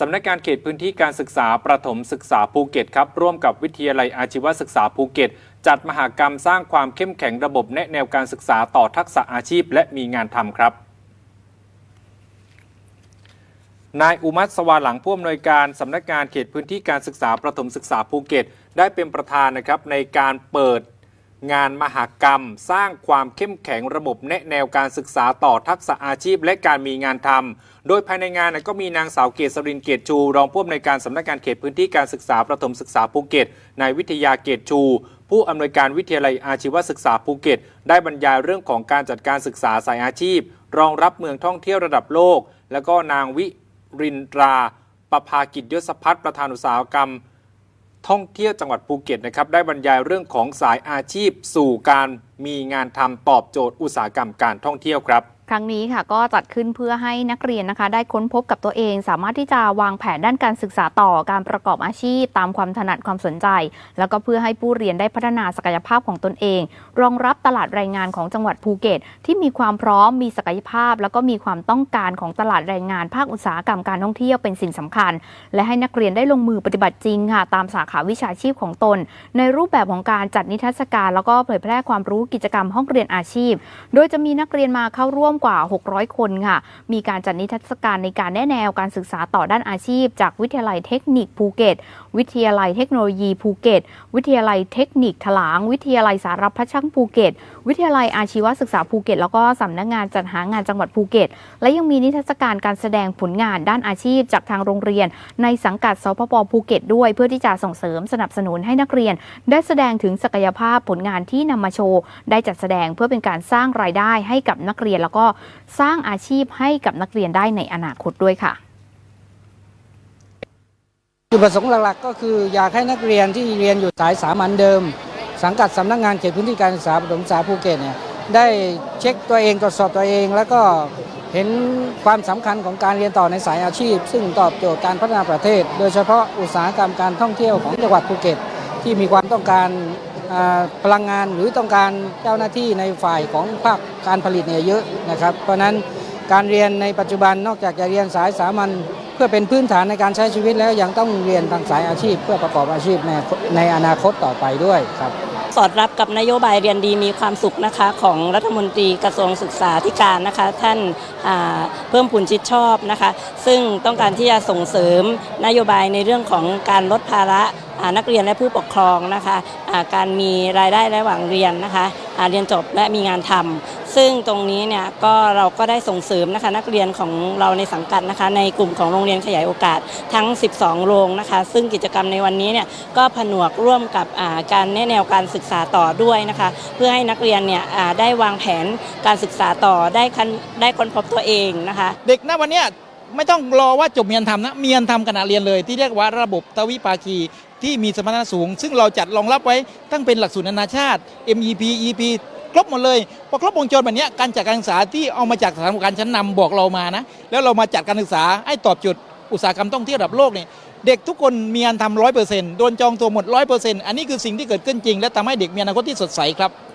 สำนักงานเขตพื้นที่การศึกษาประถมศึกษาภูเก็ตครับร่วมกับวิทยาลัยอาชีวศึกษาภูเก็ต จัดมหากรรมสร้างความเข้มแข็งระบบแนะแนวการศึกษาต่อทักษะอาชีพ และมีงานทำครับนายอุมัตสวาหลังผู้อำนวยการสำนักงานเขตพื้นที่การศึกษาประถมศึกษาภูเก็ต ได้เป็นประธานนะครับในการเปิด งานมหากรรม สร้างความเข้มแข็งระบบแนะแนวการศึกษาต่อทักษะอาชีพและการมีงานทำโดยภายในงานก็มีนางสาวเกษรินเกตชู รองผู้อำนวยการสำนักงานเขตพื้นที่การศึกษาประถมศึกษาภูเก็ตนายวิทยาเกตชู ผู้อำนวยการวิทยาลัยอาชีวศึกษาภูเก็ต ได้บรรยายเรื่องของการจัดการศึกษาสายอาชีพ รองรับเมืองท่องเที่ยวระดับโลก แล้วก็นางวิรินตราประภากิจยศพัฒน์ประธานอุตสาหกรรม ท่องเที่ยวจังหวัดภูเก็ตนะครับได้บรรยายเรื่องของสายอาชีพ สู่การมีงานทำตอบโจทย์อุตสาหกรรมการท่องเที่ยวครับ ครั้งนี้ค่ะก็จัดขึ้นเพื่อให้นักเรียนนะคะ ได้ค้นพบกับตัวเอง สามารถที่จะวางแผนด้านการศึกษาต่อการประกอบอาชีพ ตามความถนัดความสนใจ แล้วก็เพื่อให้ผู้เรียนได้พัฒนาศักยภาพของตนเอง รองรับตลาดแรงงานของจังหวัดภูเก็ต ที่มีความพร้อมมีศักยภาพ แล้วก็มีความต้องการของตลาดแรงงาน ภาคอุตสาหกรรมการท่องเที่ยวเป็นสิ่งสำคัญ และให้นักเรียนได้ลงมือปฏิบัติจริงค่ะตามสาขาวิชาชีพของตน ในรูปแบบของการจัดนิทรรศการ แล้วก็เผยแพร่ความรู้กิจกรรมห้องเรียนอาชีพ โดยจะมีนักเรียนมาเข้าร่วมกว่า 600 คนค่ะ มีการจัดนิทรรศการในการแนะแนวการศึกษาต่อด้านอาชีพ จากวิทยาลัยเทคนิคภูเก็ต วิทยาลัยเทคโนโลยีภูเก็ต วิทยาลัยเทคนิคถลาง วิทยาลัยสารพัดช่างภูเก็ต วิทยาลัยอาชีวศึกษาภูเก็ต แล้วก็สำนักงานจัดหางานจังหวัดภูเก็ต และยังมีนิทรรศการการแสดงผลงานด้านอาชีพ จากทางโรงเรียน ในสังกัดสพปภูเก็ต ด้วยเพื่อที่จะส่งเสริมสนับสนุนให้นักเรียน ได้แสดงถึงศักยภาพผลงานที่นำมาโชว์ ได้จัดแสดงเพื่อเป็นการสร้างรายได้ให้กับนักเรียนแล้วก็ก็สร้างอาชีพให้กับนักเรียนได้ในอนาคตด้วยค่ะจุดประสงค์หลักๆ ก็คืออยากให้นักเรียนที่เรียนอยู่สายสามัญเดิม สังกัดสำนักงานเขตพื้นที่การศึกษาประถมศึกษาภูเก็ตเนี่ยได้เช็คตัวเองตรวจสอบตัวเอง แล้วก็เห็นความสำคัญของการเรียนต่อในสายอาชีพ ซึ่งตอบโจทย์การพัฒนาประเทศ โดยเฉพาะอุตสาหกรรมการท่องเที่ยวของจังหวัดภูเก็ต ที่มีความต้องการ พลังงานหรือต้องการเจ้าหน้าที่ในฝ่ายของภาคการผลิตเนี่ยเยอะนะครับ เพราะนั้นการเรียนในปัจจุบันนอกจากจะเรียนสายสามัญเพื่อเป็นพื้นฐานในการใช้ชีวิตแล้วยังต้องเรียนทางสายอาชีพ เพื่อประกอบอาชีพในในอนาคตต่อไปด้วยครับ สอดรับกับนโยบายเรียนดีมีความสุขนะคะของรัฐมนตรีกระทรวงศึกษาธิการนะคะ ท่านาเพิ่มพูนชิดชอบนะคะ ซึ่งต้องการที่จะส่งเสริมนโยบายในเรื่องของการลดภาระนักเรียนและผู้ปกครองนะคะการมีรายได้ระหว่างเรียนนะคะเรียนจบและมีงานทำซึ่งตรงนี้เนี่ยก็เราก็ได้ส่งเสริมนะคะนักเรียนของเราในสังกัดนะคะ ในกลุ่มของโรงเรียนขยายโอกาสทั้ง 12 โรงนะคะ ซึ่งกิจกรรมในวันนี้เนี่ยก็ผนวกร่วมกับการแนแนวการศึกษาต่อด้วยนะคะ เพื่อให้นักเรียนเนี่ยได้วางแผนการศึกษาต่อได้คันได้ค้นพบตัวเองนะคะ เด็กณวันเนี้ย ไม่ต้องรอว่าจบเมียนทำนะเมียนทำขณะเรียนเลย ที่เรียกว่าระบบตวิภาคีที่มีสมรรถนะสูง ซึ่งเราจัดรองรับไว้ตั้งเป็นหลักสูตรนานาชาติ MEP EP ครบหมดเลยพอครบวงจรแบบนี้การจัดการศึกษาที่เอามาจากสถานกอบการชั้นนำบอกเรามานะแล้วเรามาจัดการศึกษาให้ตอบจทย์อุตสาหกรรมท่องเที่ยวระดับโลกเนี่ยเด็กทุกคนมีงานทำร้อยเปอร์เซ็นต์โดนจองตัวหมดร้อยเปอร์เซ็นต์อันนี้คือสิ่งที่เกิดขึ้นจริง และทำให้เด็กมีอนาคตที่สดใสครับ